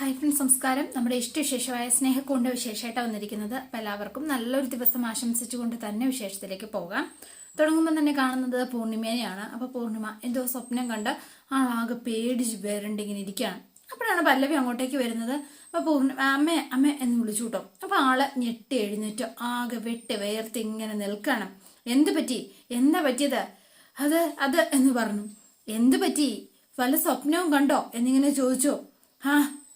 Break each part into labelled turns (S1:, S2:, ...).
S1: Hi friends സംസ്കാരം നമ്മുടെ ഇഷ്ടവിശേഷമായ സ്നേഹക്കൊണ്ട് വിശേഷമായിട്ട് വന്നിരിക്കുന്നത്. അപ്പം എല്ലാവർക്കും നല്ലൊരു ദിവസം ആശംസിച്ചുകൊണ്ട് തന്നെ വിശേഷത്തിലേക്ക് പോകാം. തുടങ്ങുമ്പോൾ തന്നെ കാണുന്നത് പൂർണിമേനെയാണ്. അപ്പോൾ പൂർണിമ എന്തോ സ്വപ്നം കണ്ട് ആളാകെ പേടിച്ച് വേറുണ്ട് ഇങ്ങനെ ഇരിക്കുകയാണ്. അപ്പോഴാണ് പല്ലവി അങ്ങോട്ടേക്ക് വരുന്നത്. അപ്പോൾ പൂർണ അമ്മേ അമ്മ എന്ന് വിളിച്ചു കേട്ടോ. അപ്പോൾ ആൾ ഞെട്ടി എഴുന്നേറ്റ് ആകെ വെട്ടി വേർത്ത് ഇങ്ങനെ നിൽക്കണം എന്ത് പറ്റി? എന്താ പറ്റിയത്? അത് അത് എന്ന് പറഞ്ഞു. എന്ത് പറ്റി? വല്ല സ്വപ്നവും കണ്ടോ? എന്നിങ്ങനെ ചോദിച്ചോ. ആ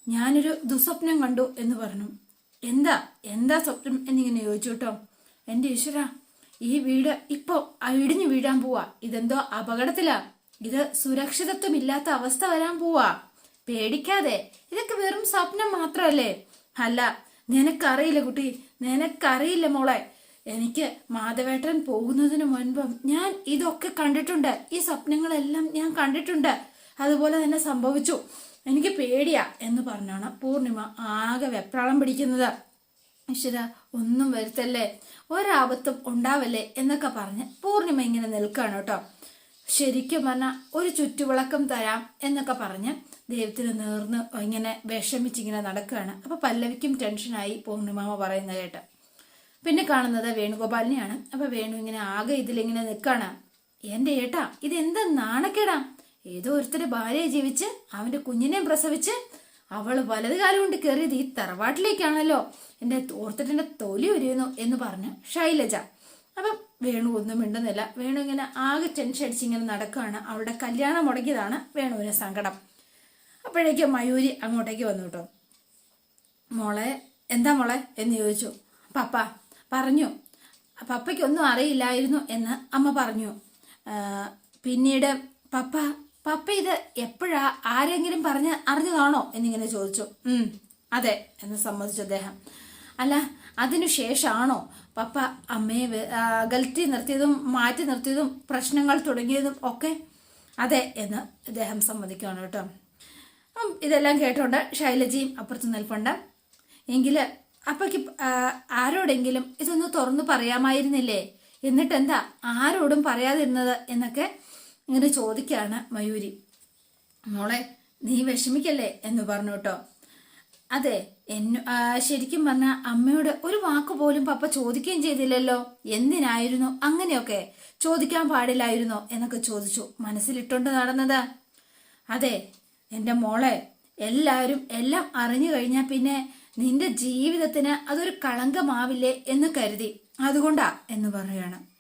S1: ഞാനൊരു ദുസ്വപ്നം കണ്ടു എന്ന് പറഞ്ഞു. എന്താ? എന്താ സ്വപ്നം എന്നിങ്ങനെ ചോദിച്ചു കേട്ടോ. എന്റെ ഈശ്വര ഈ വീട് ഇപ്പോ ഇടിഞ്ഞു വീഴാൻ പോവാ. ഇതെന്തോ അപകടത്തിലാ. ഇത് സുരക്ഷിതത്വമില്ലാത്ത അവസ്ഥ വരാൻ പോവാ. പേടിക്കാതെ. ഇതൊക്കെ വെറും സ്വപ്നം മാത്രമല്ലേ അല്ല നിനക്കറിയില്ല കുട്ടി. നിനക്കറിയില്ല മോളെ. എനിക്ക് മാധവേട്ടൻ പോകുന്നതിന് മുൻപും ഞാൻ ഇതൊക്കെ കണ്ടിട്ടുണ്ട്. ഈ സ്വപ്നങ്ങളെല്ലാം ഞാൻ കണ്ടിട്ടുണ്ട്. അതുപോലെ തന്നെ സംഭവിച്ചു. എനിക്ക് പേടിയാ എന്ന് പറഞ്ഞാണ് പൂർണിമ ആകെ വെപ്രാളം പിടിക്കുന്നത്. ഈശ്വര ഒന്നും വരുത്തല്ലേ? ഒരാപത്തും ഉണ്ടാവല്ലേ? എന്നൊക്കെ പറഞ്ഞ് പൂർണിമ ഇങ്ങനെ നിൽക്കുകയാണ് കേട്ടോ. ശരിക്കും പറഞ്ഞാൽ ഒരു ചുറ്റുവിളക്കം തരാം എന്നൊക്കെ പറഞ്ഞ് ദൈവത്തിന് നേർന്ന് ഇങ്ങനെ വിഷമിച്ചിങ്ങനെ നടക്കുകയാണ് അപ്പൊ പല്ലവിക്കും ടെൻഷനായി പൂർണിമാമ പറയുന്നത് കേട്ട്. പിന്നെ കാണുന്നത് വേണുഗോപാലിനെയാണ്. അപ്പൊ വേണു ഇങ്ങനെ ആകെ ഇതിലിങ്ങനെ നിൽക്കാണ്. എന്റെ ഏട്ടാ ഇത് എന്താ നാണക്കേടാ? ഏതോ ഒരുത്തരുടെ ഭാര്യയെ ജീവിച്ച് അവന്റെ കുഞ്ഞിനെയും പ്രസവിച്ച് അവൾ വലത് കാലം കൊണ്ട് കയറിയത് ഈ തറവാട്ടിലേക്കാണല്ലോ. എന്റെ ഓർത്തിട്ട് എന്റെ തൊലി ഉരിയുന്നു എന്ന് പറഞ്ഞ് ശൈലജ. അപ്പം വേണു ഒന്നും മിണ്ടുന്നില്ല. വേണു ഇങ്ങനെ ആകെ ടെൻഷൻ അടിച്ച് ഇങ്ങനെ നടക്കുകയാണ് അവളുടെ കല്യാണം മുടങ്ങിയതാണ് വേണുവിന് സങ്കടം. അപ്പോഴേക്കും മയൂരി അങ്ങോട്ടേക്ക് വന്നു കേട്ടോ. മോളെ എന്താ മോളെ എന്ന് ചോദിച്ചു. പപ്പ പറഞ്ഞു. പപ്പയ്ക്കൊന്നും അറിയില്ലായിരുന്നു എന്ന് അമ്മ പറഞ്ഞു. പിന്നീട് പപ്പ പപ്പ ഇത് എപ്പോഴാ ആരെങ്കിലും പറഞ്ഞ് അറിഞ്ഞതാണോ എന്നിങ്ങനെ ചോദിച്ചു. ഉം അതെ എന്ന് സമ്മതിച്ചു അദ്ദേഹം. അല്ല അതിനു ശേഷമാണോ പപ്പ അമ്മയെ അകൽത്തി നിർത്തിയതും മാറ്റി നിർത്തിയതും പ്രശ്നങ്ങൾ തുടങ്ങിയതും ഒക്കെ? അതെ എന്ന് അദ്ദേഹം സമ്മതിക്കുകയാണ് കേട്ടോ. ഇതെല്ലാം കേട്ടോണ്ട് ശൈലജയും അപ്പുറത്ത് നിൽപ്പുണ്ട്. എങ്കിൽ അപ്പയ്ക്ക് ആരോടെങ്കിലും ഇതൊന്ന് തുറന്നു പറയാമായിരുന്നില്ലേ? എന്നിട്ട് എന്താ ആരോടും പറയാതിരുന്നത് എന്നൊക്കെ ഇങ്ങനെ ചോദിക്കുകയാണ് മയൂരി. മോളെ നീ വിഷമിക്കല്ലേ? എന്ന് പറഞ്ഞു കേട്ടോ. അതെ എന്നു ശരിക്കും പറഞ്ഞ അമ്മയോട് ഒരു വാക്ക് പോലും പപ്പ ചോദിക്കുകയും ചെയ്തില്ലല്ലോ. എന്തിനായിരുന്നു? അങ്ങനെയൊക്കെ ചോദിക്കാൻ പാടില്ലായിരുന്നോ? എന്നൊക്കെ ചോദിച്ചു. മനസ്സിലിട്ടുണ്ട് നടന്നത്. അതെ എന്റെ മോളെ എല്ലാവരും എല്ലാം അറിഞ്ഞു കഴിഞ്ഞാൽ പിന്നെ നിന്റെ ജീവിതത്തിന് അതൊരു കളങ്കമാവില്ലേ? എന്ന് കരുതി. അതുകൊണ്ടാ എന്ന് പറയുകയാണ്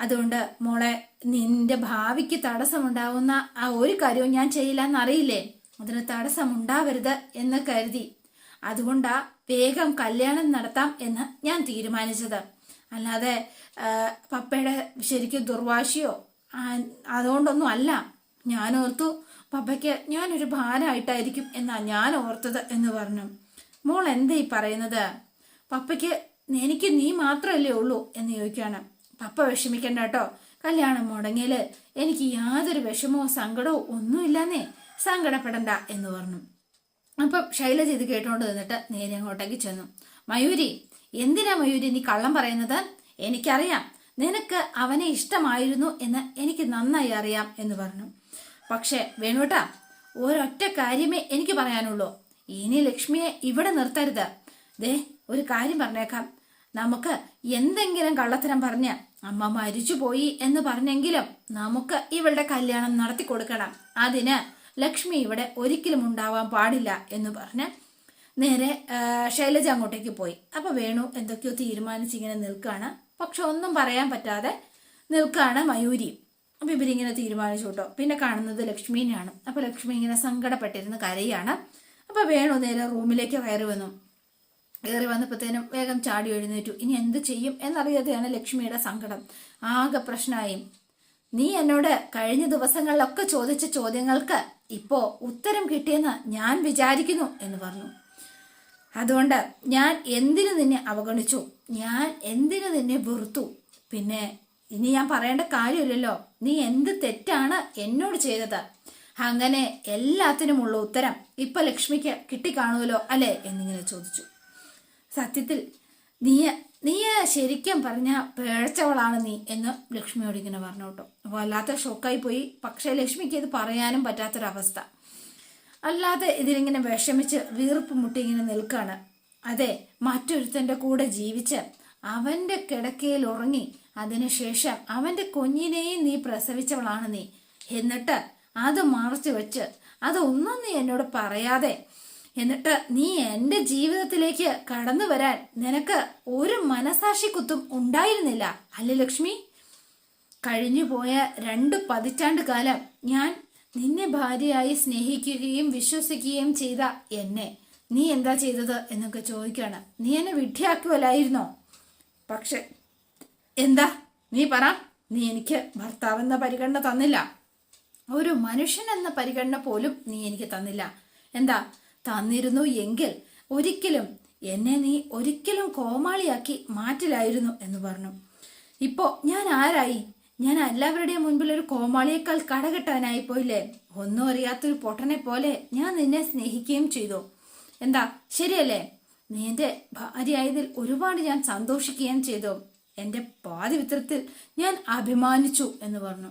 S1: അതുകൊണ്ട് മോളെ നിന്റെ ഭാവിക്ക് തടസ്സമുണ്ടാവുന്ന ആ ഒരു കാര്യവും ഞാൻ ചെയ്യില്ല എന്നറിയില്ലേ അതിന് തടസ്സമുണ്ടാവരുത് എന്ന് കരുതി. അതുകൊണ്ടാ വേഗം കല്യാണം നടത്താം എന്ന് ഞാൻ തീരുമാനിച്ചത്. അല്ലാതെ പപ്പയുടെ ശരിക്കും ദുർവാശിയോ? അതുകൊണ്ടൊന്നും അല്ല. ഞാൻ ഓർത്തു പപ്പയ്ക്ക് ഞാനൊരു ഭാരമായിട്ടായിരിക്കും എന്നാ ഞാൻ ഓർത്തത് എന്ന് പറഞ്ഞു. മോൾ എന്താ ഈ പറയുന്നത്? പപ്പയ്ക്ക് എനിക്ക് നീ മാത്രമല്ലേ ഉള്ളൂ എന്ന് ചോദിക്കുകയാണ്. പപ്പ വിഷമിക്കണ്ട കേട്ടോ. കല്യാണം മുടങ്ങിയാൽ എനിക്ക് യാതൊരു വിഷമോ സങ്കടമോ ഒന്നുമില്ലെന്നേ സങ്കടപ്പെടണ്ട എന്ന് പറഞ്ഞു. അപ്പം ശൈലജ ഇത് കേട്ടോണ്ട് നിന്നിട്ട് നേരെ അങ്ങോട്ടേക്ക് ചെന്നു. മയൂരി എന്തിനാ മയൂരി നീ കള്ളം പറയുന്നത്? എനിക്കറിയാം. നിനക്ക് അവനെ ഇഷ്ടമായിരുന്നു എന്ന് എനിക്ക് നന്നായി അറിയാം എന്ന് പറഞ്ഞു. പക്ഷേ വേണുട്ടാ ഒരൊറ്റ കാര്യമേ എനിക്ക് പറയാനുള്ളൂ. ഇനി ലക്ഷ്മിയെ ഇവിടെ നിർത്തരുത്. ദേ ഒരു കാര്യം പറഞ്ഞേക്കാം. നമുക്ക് എന്തെങ്കിലും കള്ളത്തരം പറഞ്ഞ് അമ്മ മരിച്ചുപോയി എന്ന് പറഞ്ഞെങ്കിലും നമുക്ക് ഇവളുടെ കല്യാണം നടത്തി കൊടുക്കണം. അതിന് ലക്ഷ്മി ഇവിടെ ഒരിക്കലും ഉണ്ടാവാൻ പാടില്ല എന്ന് പറഞ്ഞ് നേരെ ശൈലജ അങ്ങോട്ടേക്ക് പോയി. അപ്പൊ വേണു എന്തൊക്കെയോ തീരുമാനിച്ചിങ്ങനെ നിൽക്കുകയാണ് പക്ഷെ ഒന്നും പറയാൻ പറ്റാതെ നിൽക്കുകയാണ് മയൂരി. അപ്പൊ ഇവരിങ്ങനെ തീരുമാനിച്ചു കേട്ടോ. പിന്നെ കാണുന്നത് ലക്ഷ്മീനെയാണ്. അപ്പൊ ലക്ഷ്മി ഇങ്ങനെ സങ്കടപ്പെട്ടിരുന്ന് കരയാണ്. അപ്പൊ വേണു നേരെ റൂമിലേക്ക് കയറി വന്നു. കയറി വന്നപ്പോഴത്തേനും വേഗം ചാടി എഴുന്നേറ്റു. ഇനി എന്ത് ചെയ്യും എന്നറിയാതെയാണ് ലക്ഷ്മിയുടെ സങ്കടം. ആകെ പ്രശ്നമായി. നീ എന്നോട് കഴിഞ്ഞ ദിവസങ്ങളിലൊക്കെ ചോദിച്ച ചോദ്യങ്ങൾക്ക് ഇപ്പോ ഉത്തരം കിട്ടിയെന്ന് ഞാൻ വിചാരിക്കുന്നു എന്ന് പറഞ്ഞു. അതുകൊണ്ട് ഞാൻ എന്തിനു നിന്നെ അവഗണിച്ചു? ഞാൻ എന്തിനു നിന്നെ വെറുത്തു? പിന്നെ ഇനി ഞാൻ പറയേണ്ട കാര്യമില്ലല്ലോ. നീ എന്ത് തെറ്റാണ് എന്നോട് ചെയ്തത്? അങ്ങനെ എല്ലാത്തിനുമുള്ള ഉത്തരം ഇപ്പൊ ലക്ഷ്മിക്ക് കിട്ടിക്കാണുമല്ലോ അല്ലേ എന്നിങ്ങനെ ചോദിച്ചു. സത്യത്തിൽ നീ നീ ശരിക്കും പറഞ്ഞ പേഴ്ചവളാണ് നീ എന്ന് ലക്ഷ്മിയോട് ഇങ്ങനെ പറഞ്ഞു കേട്ടോ. വല്ലാത്ത ഷോക്കായി പോയി. പക്ഷേ ലക്ഷ്മിക്ക് ഇത് പറയാനും പറ്റാത്തൊരവസ്ഥ. അല്ലാതെ ഇതിലിങ്ങനെ വിഷമിച്ച് വീർപ്പ് മുട്ടി ഇങ്ങനെ നിൽക്കാണ്. അതെ മറ്റൊരുത്തന്റെ കൂടെ ജീവിച്ച് അവന്റെ കിടക്കയിൽ ഉറങ്ങി അതിനുശേഷം അവന്റെ കുഞ്ഞിനെയും നീ പ്രസവിച്ചവളാണ് നീ. എന്നിട്ട് അത് മറച്ചു വെച്ച് അതൊന്നും നീ എന്നോട് പറയാതെ എന്നിട്ട് നീ എന്റെ ജീവിതത്തിലേക്ക് കടന്നു വരാൻ നിനക്ക് ഒരു മനസാക്ഷി കുത്തും ഉണ്ടായിരുന്നില്ല. അല്ലേ ലക്ഷ്മി? കഴിഞ്ഞു പോയ രണ്ട് പതിറ്റാണ്ട് കാലം ഞാൻ നിന്നെ ഭാര്യയായി സ്നേഹിക്കുകയും വിശ്വസിക്കുകയും ചെയ്ത എന്നെ. നീ എന്താ ചെയ്തത് എന്നൊക്കെ ചോദിക്കുകയാണ് നീ എന്നെ വിഡ്ഢിയാക്കുവല്ലായിരുന്നോ? പക്ഷെ എന്താ? നീ പറ. നീ എനിക്ക് ഭർത്താവെന്ന പരിഗണന തന്നില്ല. ഒരു മനുഷ്യൻ എന്ന പരിഗണന പോലും നീ എനിക്ക് തന്നില്ല. എന്താ? തന്നിരുന്നു എങ്കിൽ ഒരിക്കലും എന്നെ നീ ഒരിക്കലും കോമാളിയാക്കി മാറ്റില്ലായിരുന്നു എന്ന് പറഞ്ഞു. ഇപ്പോ ഞാൻ ആരായി? ഞാൻ എല്ലാവരുടെയും മുൻപിൽ ഒരു കോമാളിയേക്കാൾ കടകെട്ടാനായി പോയില്ലേ? ഒന്നും അറിയാത്തൊരു പൊട്ടനെ പോലെ ഞാൻ നിന്നെ സ്നേഹിക്കുകയും ചെയ്തു. എന്താ? ശരിയല്ലേ? നീ എന്റെ ഭാര്യയായതിൽ ഒരുപാട് ഞാൻ സന്തോഷിക്കുകയും ചെയ്തു. എന്റെ പാതിവിത്രത്തിൽ ഞാൻ അഭിമാനിച്ചു എന്ന് പറഞ്ഞു.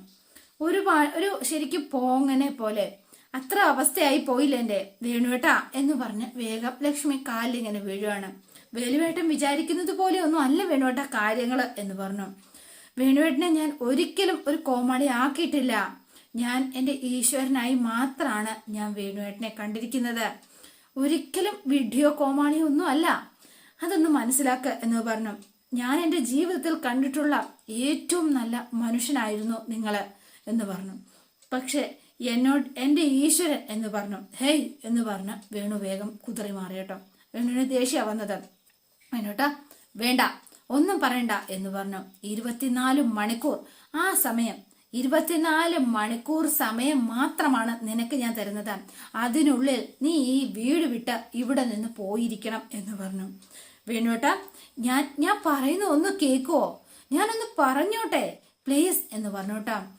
S1: ഒരുപാട് ഒരു ശരിക്കും പോങ്ങനെ പോലെ അത്ര അവസ്ഥയായി പോയില്ല എന്റെ വേണുവേട്ടാ എന്ന് പറഞ്ഞ് വേഗം ലക്ഷ്മി കാലിങ്ങനെ വീഴുവാണ്. വേലുവേട്ടൻ വിചാരിക്കുന്നത് പോലെ ഒന്നും അല്ല വേണുവേട്ട കാര്യങ്ങൾ എന്ന് പറഞ്ഞു. വേണുവേട്ടനെ ഞാൻ ഒരിക്കലും ഒരു കോമാളി ആക്കിയിട്ടില്ല. ഞാൻ എന്റെ ഈശ്വരനായി മാത്രമാണ് ഞാൻ വേണുവേട്ടനെ കണ്ടിരിക്കുന്നത്. ഒരിക്കലും വീഡിയോ കോമാളി ഒന്നും അല്ല. അതൊന്ന് മനസ്സിലാക്ക എന്ന് പറഞ്ഞു. ഞാൻ എന്റെ ജീവിതത്തിൽ കണ്ടിട്ടുള്ള ഏറ്റവും നല്ല മനുഷ്യനായിരുന്നു നിങ്ങൾ എന്ന് പറഞ്ഞു. പക്ഷെ എന്നോട് എന്റെ ഈശ്വരൻ എന്ന് പറഞ്ഞു. ഹേയ് എന്ന് പറഞ്ഞ് വേണു വേഗം കുതിറി മാറി കേട്ടോ. വേണുവിന് ദേഷ്യ വന്നത്. വേണുട്ടാ വേണ്ട ഒന്നും പറയണ്ട എന്ന് പറഞ്ഞു. ഇരുപത്തിനാല് മണിക്കൂർ. ആ സമയം ഇരുപത്തിനാല് മണിക്കൂർ സമയം മാത്രമാണ് നിനക്ക് ഞാൻ തരുന്നത്. അതിനുള്ളിൽ നീ ഈ വീട് വിട്ട് ഇവിടെ നിന്ന് പോയിരിക്കണം എന്ന് പറഞ്ഞു. വേണുവേട്ട ഞാൻ ഞാൻ പറയുന്ന ഒന്ന് കേൾക്കുവോ? ഞാനൊന്ന് പറഞ്ഞോട്ടെ പ്ലീസ് എന്ന് പറഞ്ഞോട്ടാ.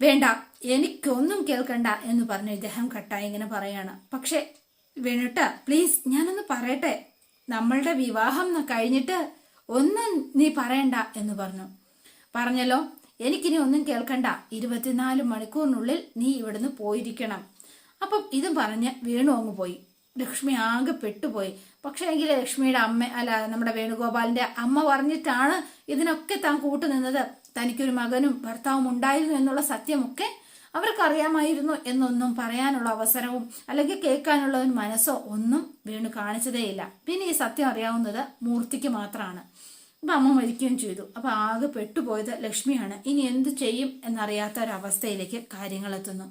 S1: വേണ്ട എനിക്കൊന്നും കേൾക്കണ്ട എന്ന് പറഞ്ഞു ഇദ്ദേഹം കട്ടായി ഇങ്ങനെ പറയാണ്. പക്ഷെ വേണുട്ട പ്ലീസ് ഞാനൊന്ന് പറയട്ടെ? നമ്മളുടെ വിവാഹം കഴിഞ്ഞിട്ട് ഒന്നും നീ പറയണ്ട എന്ന് പറഞ്ഞു. പറഞ്ഞല്ലോ എനിക്കിനി ഒന്നും കേൾക്കണ്ട. ഇരുപത്തിനാല് മണിക്കൂറിനുള്ളിൽ നീ ഇവിടുന്ന് പോയിരിക്കണം. അപ്പം ഇതും പറഞ്ഞ് വേണു അങ്ങ് പോയി. ലക്ഷ്മി ആകെ പെട്ടുപോയി. പക്ഷേ എങ്കിൽ ലക്ഷ്മിയുടെ അമ്മ അല്ല നമ്മുടെ വേണുഗോപാലിന്റെ അമ്മ പറഞ്ഞിട്ടാണ് ഇതിനൊക്കെ താൻ കൂട്ടുനിന്നത്. തനിക്കൊരു മകനും ഭർത്താവും ഉണ്ടായിരുന്നു എന്നുള്ള സത്യമൊക്കെ അവർക്കറിയാമായിരുന്നു എന്നൊന്നും പറയാനുള്ള അവസരവും അല്ലെങ്കിൽ കേൾക്കാനുള്ള ഒരു മനസ്സോ ഒന്നും വീണ് കാണിച്ചതേയില്ല. പിന്നെ ഈ സത്യം അറിയാവുന്നത് മൂർത്തിക്ക് മാത്രമാണ് അപ്പൊ അമ്മ മരിക്കുകയും ചെയ്തു. അപ്പൊ ആകെ പെട്ടുപോയത് ലക്ഷ്മിയാണ്. ഇനി എന്ത് ചെയ്യും എന്നറിയാത്ത ഒരവസ്ഥയിലേക്ക് കാര്യങ്ങൾ എത്തുന്നു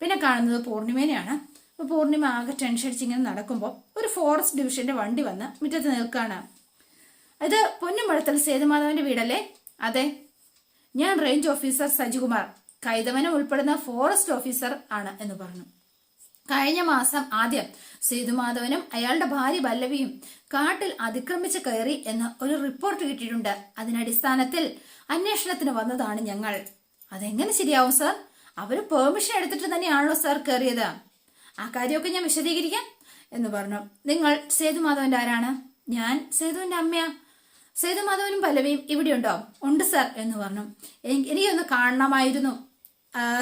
S1: പിന്നെ കാണുന്നത് പൂർണിമേനെയാണ്. അപ്പൊ പൂർണിമ ആകെ ടെൻഷൻ അടിച്ചിങ്ങനെ നടക്കുമ്പോൾ ഒരു ഫോറസ്റ്റ് ഡിവിഷന്റെ വണ്ടി വന്ന് മുറ്റത്ത് നിൽക്കാണ്. ഇത് പൊന്നുമഴത്തൽ സേതുമാധവന്റെ വീടല്ലേ? അതെ. ഞാൻ റേഞ്ച് ഓഫീസർ സജികുമാർ. കൈതവനം ഉൾപ്പെടുന്ന ഫോറസ്റ്റ് ഓഫീസർ ആണ് എന്ന് പറഞ്ഞു. കഴിഞ്ഞ മാസം ആദ്യം സേതുമാധവനും അയാളുടെ ഭാര്യ പല്ലവിയും കാട്ടിൽ അതിക്രമിച്ച് കയറി എന്ന് ഒരു റിപ്പോർട്ട് കിട്ടിയിട്ടുണ്ട്. അതിനടിസ്ഥാനത്തിൽ അന്വേഷണത്തിന് വന്നതാണ് ഞങ്ങൾ. അതെങ്ങനെ ശരിയാവും സർ അവർ പെർമിഷൻ എടുത്തിട്ട് തന്നെയാണല്ലോ സർ കയറിയത്. ആ കാര്യമൊക്കെ ഞാൻ വിശദീകരിക്കാം എന്ന് പറഞ്ഞു. നിങ്ങൾ സേതുമാധവന്റെ ആരാണ്? ഞാൻ സേതുവിന്റെ അമ്മയാ. സേതുമാധവനും പല്ലവിയും ഇവിടെയുണ്ടോ? ഉണ്ട് സർ എന്ന് പറഞ്ഞു. എനിക്കൊന്ന് കാണണമായിരുന്നു.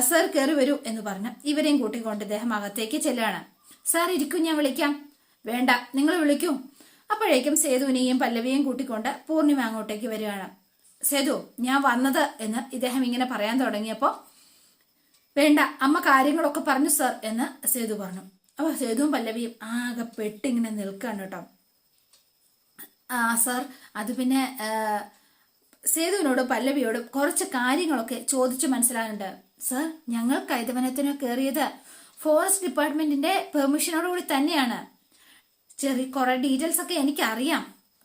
S1: സർ കയറി വരൂ എന്ന് പറഞ്ഞു. ഇവരെയും കൂട്ടിക്കൊണ്ട് ഇദ്ദേഹം അകത്തേക്ക് ചെല്ലുകയാണ് സാർ ഇരിക്കും ഞാൻ വിളിക്കാം. വേണ്ട നിങ്ങൾ വിളിക്കൂ. അപ്പോഴേക്കും സേതുവിനെയും പല്ലവിയെയും കൂട്ടിക്കൊണ്ട് പൂർണിമ അങ്ങോട്ടേക്ക് വരികയാണ്. സേതു ഞാൻ വന്നത് എന്ന് ഇദ്ദേഹം ഇങ്ങനെ പറയാൻ തുടങ്ങിയപ്പോൾ വേണ്ട അമ്മ കാര്യങ്ങളൊക്കെ പറഞ്ഞു സർ എന്ന് സേതു പറഞ്ഞു. അപ്പൊ സേതുവും പല്ലവിയും ആകെ പെട്ടിങ്ങനെ നിൽക്കാണ് കേട്ടോ. സർ. അത് പിന്നെ സേതുവിനോടും പല്ലവിയോടും കുറച്ച് കാര്യങ്ങളൊക്കെ ചോദിച്ചു മനസ്സിലാകുന്നുണ്ട്. സർ ഞങ്ങൾ കൈതവനത്തിന് കയറിയത് ഫോറസ്റ്റ് ഡിപ്പാർട്ട്മെന്റിന്റെ പെർമിഷനോടുകൂടി തന്നെയാണ്. ചെറിയ കുറെ ഡീറ്റെയിൽസ് ഒക്കെ എനിക്ക് അറിയാം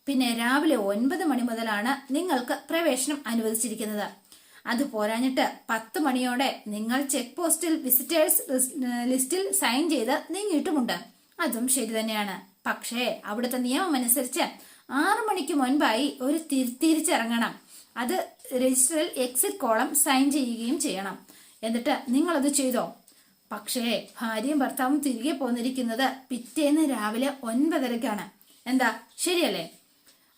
S1: പിന്നെ രാവിലെ ഒൻപത് മണി മുതലാണ് നിങ്ങൾക്ക് പ്രവേശനം അനുവദിച്ചിരിക്കുന്നത്. അത് പോരാഞ്ഞിട്ട് പത്ത് മണിയോടെ നിങ്ങൾ ചെക്ക് പോസ്റ്റിൽ വിസിറ്റേഴ്സ് ലിസ്റ്റിൽ സൈൻ ചെയ്ത് നീങ്ങിയിട്ടുമുണ്ട്. അതും ശരി തന്നെയാണ്. പക്ഷേ അവിടുത്തെ നിയമം അനുസരിച്ച് ആറു മണിക്ക് മുൻപായി ഒരു തിരിച്ചിറങ്ങണം. അത് രജിസ്റ്ററിൽ എക്സിറ്റ് കോളം സൈൻ ചെയ്യുകയും ചെയ്യണം. എന്നിട്ട് നിങ്ങൾ അത് ചെയ്തോ? പക്ഷേ ഭാര്യയും ഭർത്താവും തിരികെ പോന്നിരിക്കുന്നത് പിറ്റേന്ന് രാവിലെ ഒൻപതരക്കാണ്. എന്താ? ശരിയല്ലേ?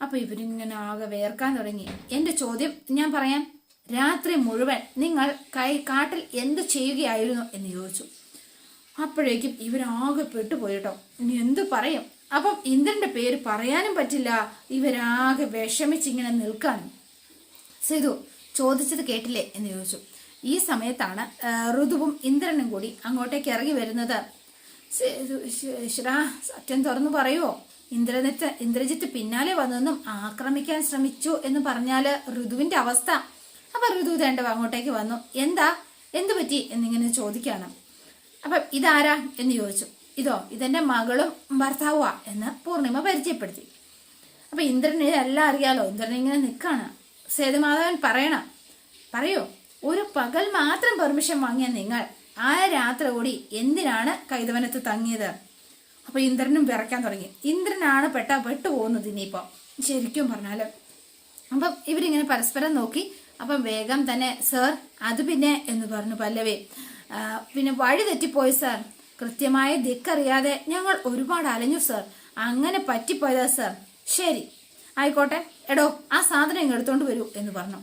S1: അപ്പൊ ഇവരിങ്ങനെ ആകെ വേർക്കാൻ തുടങ്ങി. എന്റെ ചോദ്യം ഞാൻ പറയാം. രാത്രി മുഴുവൻ നിങ്ങൾ കൈ കാട്ടിൽ എന്ത് ചെയ്യുകയായിരുന്നു എന്ന് ചോദിച്ചു. അപ്പോഴേക്കും ഇവരാകെ പെട്ടുപോയിട്ടോ ഇനി എന്ത് പറയും? അപ്പം ഇന്ദ്രന്റെ പേര് പറയാനും പറ്റില്ല. ഇവരാകെ വിഷമിച്ചിങ്ങനെ നിൽക്കാനും സേതു ചോദിച്ചത് കേട്ടില്ലേ എന്ന് ചോദിച്ചു. ഈ സമയത്താണ് ഋതുവും ഇന്ദ്രനും കൂടി അങ്ങോട്ടേക്ക് ഇറങ്ങി വരുന്നത്. സത്യം തുറന്നു പറയുവോ? ഇന്ദ്രജിത്ത് ഇന്ദ്രജിത്ത് പിന്നാലെ വന്നെന്നും ആക്രമിക്കാൻ ശ്രമിച്ചു എന്ന് പറഞ്ഞാൽ ഋതുവിന്റെ അവസ്ഥ. അപ്പൊ ഋതു തേണ്ടവ അങ്ങോട്ടേക്ക് വന്നു. എന്താ? എന്തു പറ്റി എന്നിങ്ങനെ ചോദിക്കാണ്. അപ്പൊ ഇതാരാ എന്ന് ചോദിച്ചു. ഇതോ ഇതെന്റെ മകളും ഭർത്താവുക എന്ന് പൂർണിമ പരിചയപ്പെടുത്തി. അപ്പൊ ഇന്ദ്രന് എല്ലാം അറിയാലോ? ഇന്ദ്രൻ ഇങ്ങനെ നിൽക്കാണ് സേതുമാധവൻ പറയണം. പറയോ ഒരു പകൽ മാത്രം പെർമിഷൻ വാങ്ങിയ നിങ്ങൾ ആ രാത്രി കൂടി എന്തിനാണ് കൈതവനത്ത് തങ്ങിയത്? അപ്പൊ ഇന്ദ്രനും വിറയ്ക്കാൻ തുടങ്ങി. ഇന്ദ്രനാണ് പെട്ട പെട്ടുപോകുന്നത് ഇനിയിപ്പോ. ശരിക്കും പറഞ്ഞാൽ. അപ്പം ഇവരിങ്ങനെ പരസ്പരം നോക്കി. അപ്പം വേഗം തന്നെ സർ അത് പിന്നെ എന്ന് പറഞ്ഞു പല്ലവി. പിന്നെ വഴി തെറ്റിപ്പോയി സർ കൃത്യമായ ദിക്കറിയാതെ ഞങ്ങൾ ഒരുപാട് അലഞ്ഞു സർ അങ്ങനെ പറ്റിപ്പോയതാ സർ ശരി. ആയിക്കോട്ടെ. എടോ ആ സാധനം ഇങ്ങ് എടുത്തോണ്ട് വരൂ എന്ന് പറഞ്ഞു.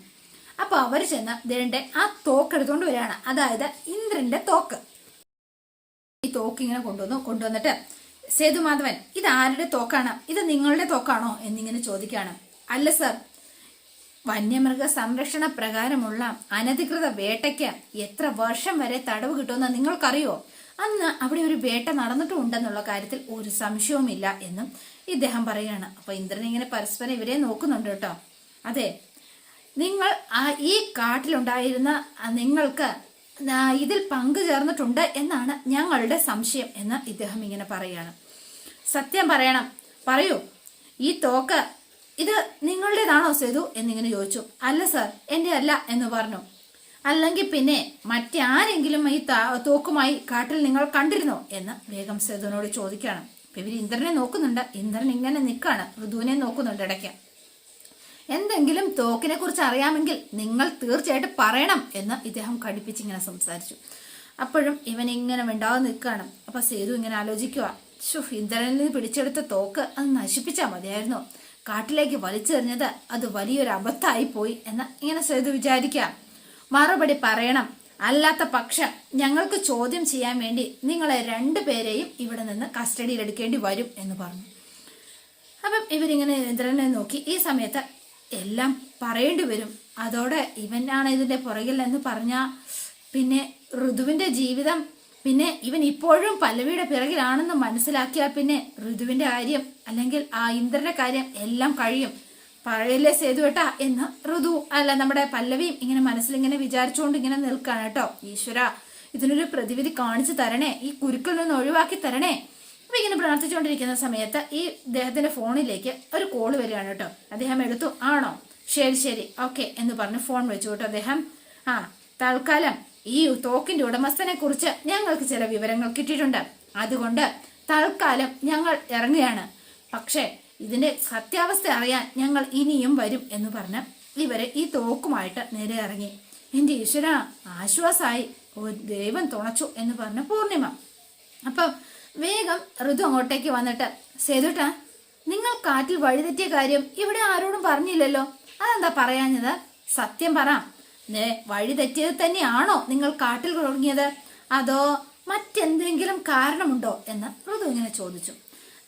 S1: അപ്പൊ അവർ ചെന്ന് ദേണ്ടെ ആ തോക്ക് എടുത്തോണ്ട് വരികയാണ്. അതായത് ഇന്ദ്രന്റെ തോക്ക്. ഈ തോക്ക് ഇങ്ങനെ കൊണ്ടുവന്നു കൊണ്ടുവന്നിട്ട് സേതുമാധവൻ ഇത് ആരുടെ തോക്കാണ്? ഇത് നിങ്ങളുടെ തോക്കാണോ? എന്നിങ്ങനെ ചോദിക്കുകയാണ്. അല്ല സർ വന്യമൃഗ സംരക്ഷണ പ്രകാരമുള്ള അനധികൃത വേട്ടയ്ക്ക് എത്ര വർഷം വരെ തടവ് കിട്ടുമെന്ന് നിങ്ങൾക്കറിയോ? അന്ന് അവിടെ ഒരു വേട്ട നടന്നിട്ടും ഉണ്ടെന്നുള്ള കാര്യത്തിൽ ഒരു സംശയവുമില്ല എന്നും ഇദ്ദേഹം പറയുകയാണ്. അപ്പൊ ഇന്ദ്രൻ ഇങ്ങനെ പരസ്പരം ഇവരെ നോക്കുന്നുണ്ട് കേട്ടോ. അതെ നിങ്ങൾ ആ ഈ കാട്ടിലുണ്ടായിരുന്ന നിങ്ങൾക്ക് ഇതിൽ പങ്കു ചേർന്നിട്ടുണ്ട് എന്നാണ് ഞങ്ങളുടെ സംശയം എന്ന് ഇദ്ദേഹം ഇങ്ങനെ പറയുകയാണ്. സത്യം പറയണം. പറയൂ ഈ തോക്ക് ഇത് നിങ്ങളുടേതാണോ സേതു? എന്നിങ്ങനെ ചോദിച്ചു. അല്ല സർ എന്റെ അല്ല എന്ന് പറഞ്ഞു. അല്ലെങ്കിൽ പിന്നെ മറ്റാരെങ്കിലും ഈ തോക്കുമായി കാട്ടിൽ നിങ്ങൾ കണ്ടിരുന്നോ എന്ന് വേഗം സേതുവിനോട് ചോദിക്കുകയാണ്. ഇവർ ഇന്ദ്രനെ നോക്കുന്നുണ്ട്. ഇന്ദ്രൻ ഇങ്ങനെ നിൽക്കാണ് ഋതുവിനെ നോക്കുന്നുണ്ട് ഇടയ്ക്ക്. എന്തെങ്കിലും തോക്കിനെ കുറിച്ച് അറിയാമെങ്കിൽ നിങ്ങൾ തീർച്ചയായിട്ടും പറയണം എന്ന് ഇദ്ദേഹം കടിപ്പിച്ചിങ്ങനെ സംസാരിച്ചു. അപ്പോഴും ഇവൻ ഇങ്ങനെ മിണ്ടാതെ നിൽക്കുകയാണ് അപ്പൊ സേതു ഇങ്ങനെ ആലോചിക്കുക. ഷു ഇന്ദ്രനിൽ നിന്ന് പിടിച്ചെടുത്ത തോക്ക് അത് നശിപ്പിച്ചാൽ മതിയായിരുന്നു. കാട്ടിലേക്ക് വലിച്ചെറിഞ്ഞത് അത് വലിയൊരു അബദ്ധമായി പോയി എന്ന് ഇങ്ങനെ സേതു വിചാരിക്കുക. മറുപടി പറയണം. അല്ലാത്ത പക്ഷം ഞങ്ങൾക്ക് ചോദ്യം ചെയ്യാൻ വേണ്ടി നിങ്ങളെ രണ്ടുപേരെയും ഇവിടെ നിന്ന് കസ്റ്റഡിയിൽ എടുക്കേണ്ടി വരും എന്ന് പറഞ്ഞു. അപ്പം ഇവരിങ്ങനെ ഇന്ദ്രനെ നോക്കി. ഈ സമയത്ത് എല്ലാം പറയേണ്ടി വരും. അതോടെ ഇവനാണ് ഇതിന്റെ പുറകിൽ എന്ന് പറഞ്ഞ പിന്നെ ഋതുവിന്റെ ജീവിതം. പിന്നെ ഇവൻ ഇപ്പോഴും പല്ലവിയുടെ പിറകിലാണെന്ന് മനസ്സിലാക്കിയാൽ പിന്നെ ഋതുവിന്റെ കാര്യം അല്ലെങ്കിൽ ആ ഇന്ദ്രന്റെ കാര്യം എല്ലാം കഴിയും. പഴയല്ലേ സേതുവേട്ട എന്ന് ഋതു അല്ല നമ്മുടെ പല്ലവിയും ഇങ്ങനെ മനസ്സിൽ ഇങ്ങനെ വിചാരിച്ചുകൊണ്ട് ഇങ്ങനെ നിൽക്കാണ് കേട്ടോ. ഈശ്വര ഇതിനൊരു പ്രതിവിധി കാണിച്ചു തരണേ ഈ കുരുക്കളിൽ നിന്ന് ഒഴിവാക്കി തരണേ. അപ്പൊ ഇങ്ങനെ പ്രാർത്ഥിച്ചുകൊണ്ടിരിക്കുന്ന സമയത്ത് ഈ അദ്ദേഹത്തിന്റെ ഫോണിലേക്ക് ഒരു കോൾ വരികയാണ് കേട്ടോ. അദ്ദേഹം എടുത്തു ആണോ? ശരി ശരി ഓക്കെ എന്ന് പറഞ്ഞ് ഫോൺ വെച്ചു കേട്ടോ അദ്ദേഹം. ആ തൽക്കാലം ഈ തോക്കിന്റെ ഉടമസ്ഥനെ കുറിച്ച് ഞങ്ങൾക്ക് ചില വിവരങ്ങൾ കിട്ടിയിട്ടുണ്ട്. അതുകൊണ്ട് തൽക്കാലം ഞങ്ങൾ ഇറങ്ങുകയാണ്. പക്ഷേ ഇതിന്റെ സത്യാവസ്ഥ അറിയാൻ ഞങ്ങൾ ഇനിയും വരും എന്ന് പറഞ്ഞ് ഇവരെ ഈ തോക്കുമായിട്ട് നേരെ ഇറങ്ങി. എന്റെ ഈശ്വര ആശ്വാസമായി ദൈവം തുണച്ചു എന്ന് പറഞ്ഞ പൂർണിമ. അപ്പം വേഗം ഋതു അങ്ങോട്ടേക്ക് വന്നിട്ട് സേതുട്ട നിങ്ങൾ കാറ്റിൽ വഴിതെറ്റിയ കാര്യം ഇവിടെ ആരോടും പറഞ്ഞില്ലല്ലോ. അതെന്താ പറയാഞ്ഞത്? സത്യം പറ. വഴിതെറ്റിയത് വഴി തന്നെയാണോ നിങ്ങൾ കാട്ടിൽ തുടങ്ങിയത് അതോ മറ്റെന്തെങ്കിലും കാരണമുണ്ടോ? എന്ന് ഋതു ഇങ്ങനെ ചോദിച്ചു.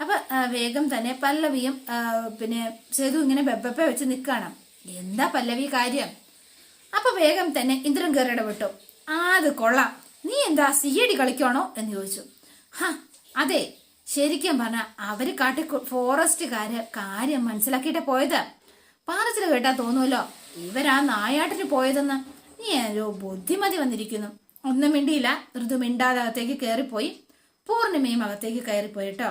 S1: അപ്പൊ വേഗം തന്നെ പല്ലവിയും പിന്നെ സേതു ഇങ്ങനെ ബെബപ്പ വെച്ച് നിൽക്കുകയാണ് എന്താ പല്ലവി കാര്യം? അപ്പൊ വേഗം തന്നെ ഇന്ദ്രൻ കയറി ഇടപെട്ടു. അത് കൊള്ളാം. നീ എന്താ സിയടി കളിക്കണോ എന്ന് ചോദിച്ചു. ഹ അതെ. ശരിക്കും പറഞ്ഞ അവർ കാട്ടി ഫോറസ്റ്റുകാര് കാര്യം മനസ്സിലാക്കിയിട്ട് പോയത്. പാറച്ചിൽ കേട്ടാ തോന്നുമല്ലോ ഇവരാ നായാട്ടിന് പോയതെന്ന്. നീ ഒരു ബുദ്ധിമതി വന്നിരിക്കുന്നു. ഒന്നും മിണ്ടിയില്ല ഋതു മിണ്ടാതെ അകത്തേക്ക് കയറിപ്പോയി. പൂർണിമയും അകത്തേക്ക് കയറിപ്പോയി കേട്ടോ.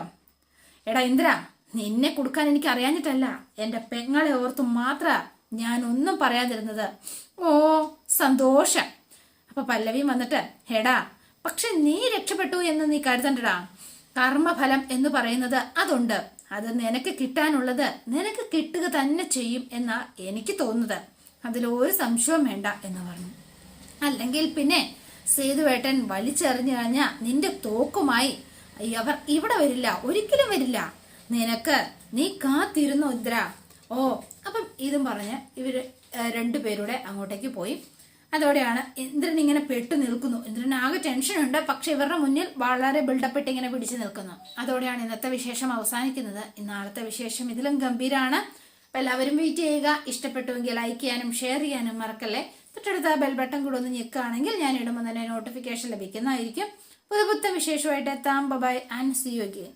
S1: എടാ ഇന്ദ്ര നിന്നെ കൊടുക്കാൻ എനിക്ക് അറിയാഞ്ഞിട്ടല്ല എന്റെ പെങ്ങളെ ഓർത്തു മാത്ര ഞാൻ ഒന്നും പറയാതിരുന്നത്. ഓ സന്തോഷം. അപ്പൊ പല്ലവിയും വന്നിട്ട് എടാ പക്ഷെ നീ രക്ഷപ്പെട്ടു എന്ന് നീ കരുതണ്ടടാ. കർമ്മഫലം എന്ന് പറയുന്നത് അതുണ്ട്. അത് നിനക്ക് കിട്ടാനുള്ളത് നിനക്ക് കിട്ടുക തന്നെ ചെയ്യും എന്നാ എനിക്ക് തോന്നുന്നത്. അതിൽ ഒരു സംശയവും വേണ്ട എന്ന് പറഞ്ഞു. അല്ലെങ്കിൽ പിന്നെ സേതുവേട്ടൻ വലിച്ചെറിഞ്ഞു കഴിഞ്ഞാ നിന്റെ തോക്കുമായി അവർ ഇവിടെ വരില്ല ഒരിക്കലും വരില്ല. നിനക്ക് നീ കാത്തിരുന്നു ഇന്ദ്ര? ഓ അപ്പം ഇതും പറഞ്ഞ് ഇവർ രണ്ടു രണ്ടുപേരുടെ അങ്ങോട്ടേക്ക് പോയി. അതോടെയാണ് ഇന്ദ്രൻ ഇങ്ങനെ പെട്ടു നിൽക്കുന്നു. ഇന്ദ്രൻ ആകെ ടെൻഷനുണ്ട് പക്ഷെ ഇവരുടെ മുന്നിൽ വളരെ ബിൽഡപ്പ് ഇട്ട് ഇങ്ങനെ പിടിച്ചു നിൽക്കുന്നു. അതോടെയാണ് ഇന്നത്തെ വിശേഷം അവസാനിക്കുന്നത്. നാളത്തെ വിശേഷം ഇതിലും ഗംഭീരാണ്. അപ്പൊ എല്ലാവരും വെയിറ്റ് ചെയ്യുക. ഇഷ്ടപ്പെട്ടുവെങ്കിൽ ലൈക്ക് ചെയ്യാനും ഷെയർ ചെയ്യാനും മറക്കല്ലേ. തൊട്ടടുത്ത ബെൽ ബട്ടൺ കൂടെ ഒന്ന് ഞെക്കുകയാണെങ്കിൽ ഞാൻ ഇടുമ്പോൾ തന്നെ നോട്ടിഫിക്കേഷൻ ലഭിക്കുന്നതായിരിക്കും. പുതുപുത്ത വിശേഷമായിട്ട് എത്താം. Bye and see you again